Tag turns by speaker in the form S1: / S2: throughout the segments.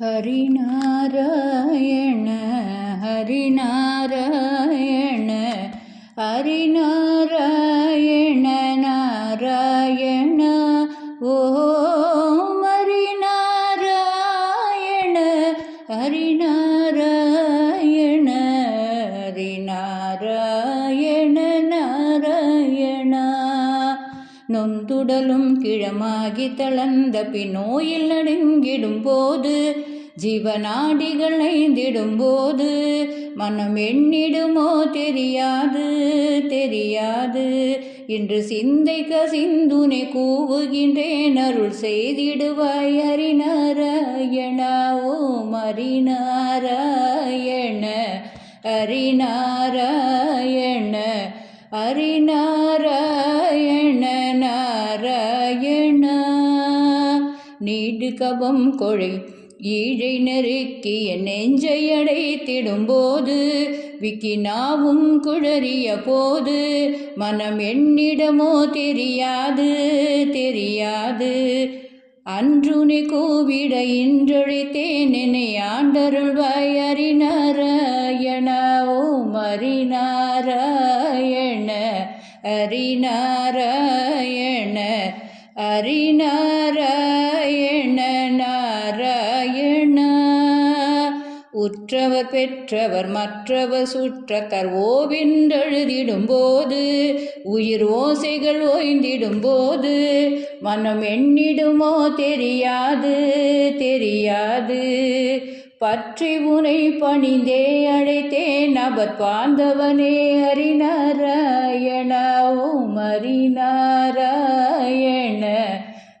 S1: ஹரிநாராயண ஹரிநாராயண ஹரிநாராயண துடலும் கிழமாகி தளர்ந்த பின்னோயில் நடுங்கிடும் போது ஜீவநாடிகள் ஐந்திடும் போது மனம் எண்ணிடுமோ தெரியாது தெரியாது. இன்று சிந்தை கசிந்துனை கூவுகின்றேன் அருள் செய்திடுவாய் ஹரிநாராயணா ஓம் ஹரிநாராயண ஹரிநாராயண ஹரிநாராயண நீடு கபம் கொழை. ஈழை நெருக்கிய நெஞ்சை அடைத்திடும்போது விக்கினாவும் குழறிய போது மனம் என்னிடமோ தெரியாது தெரியாது. அன்றுனை கூவிட இன்றழைத்தேன் என்னை ஆண்டருள்வாய் ஹரிநாராயண ஓம் ஹரிநாராயண ஹரிநாராயண ஹரிநாராயண உற்றவர் பெற்றவர் மற்றவர் சுற்ற கர்வோவென்றெழுதிடும் போது உயிர் ஓசைகள் ஓய்ந்திடும் போது மனம் எண்ணிடுமோ தெரியாது தெரியாது. பற்றி உனை பணிந்தே அழைத்தேன் அவர் பாந்தவனே ஹரிநாராயண ஓம் ஹரிநாராயண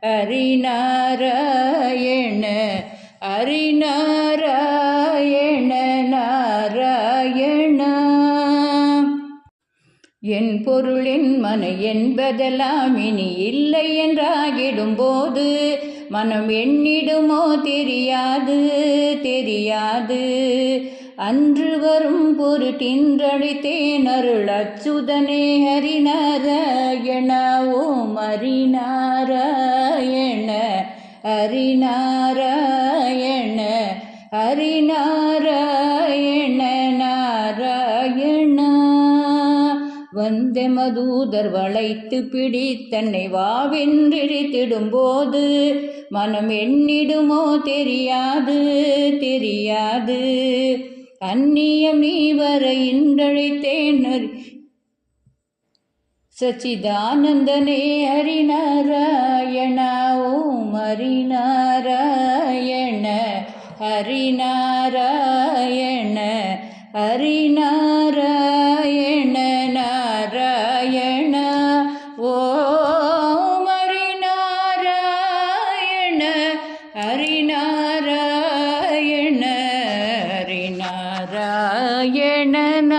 S1: ஹரிநாராயண ஹரிநாராயண என் பொருளின் மன என்பதெல்லாம் இனி இல்லை என்றாகிடும் போது மனம் எண்ணிடுமோ தெரியாது தெரியாது. அன்று வரும் பொரு பொருட்டின்றழைத்தேன் அருள் அச்சுதனே ஹரிநாராயண ஓம் ஹரிநாராயண ஹரிநாராயண வந்த மதூதர் வளைத்து பிடித்தன்னை வாவென்றிழித்திடும் போது மனம் எண்ணிடுமோ தெரியாது தெரியாது. அந்நியம் நீ வர இன்றழைத்தேனர் சச்சிதானந்தனே ஹரிநாராயண ஓம் ஹரிநாராயண ஹரிநாராயண ஹரி ஹரிநாராயண ஹரிநாராயண நாராயண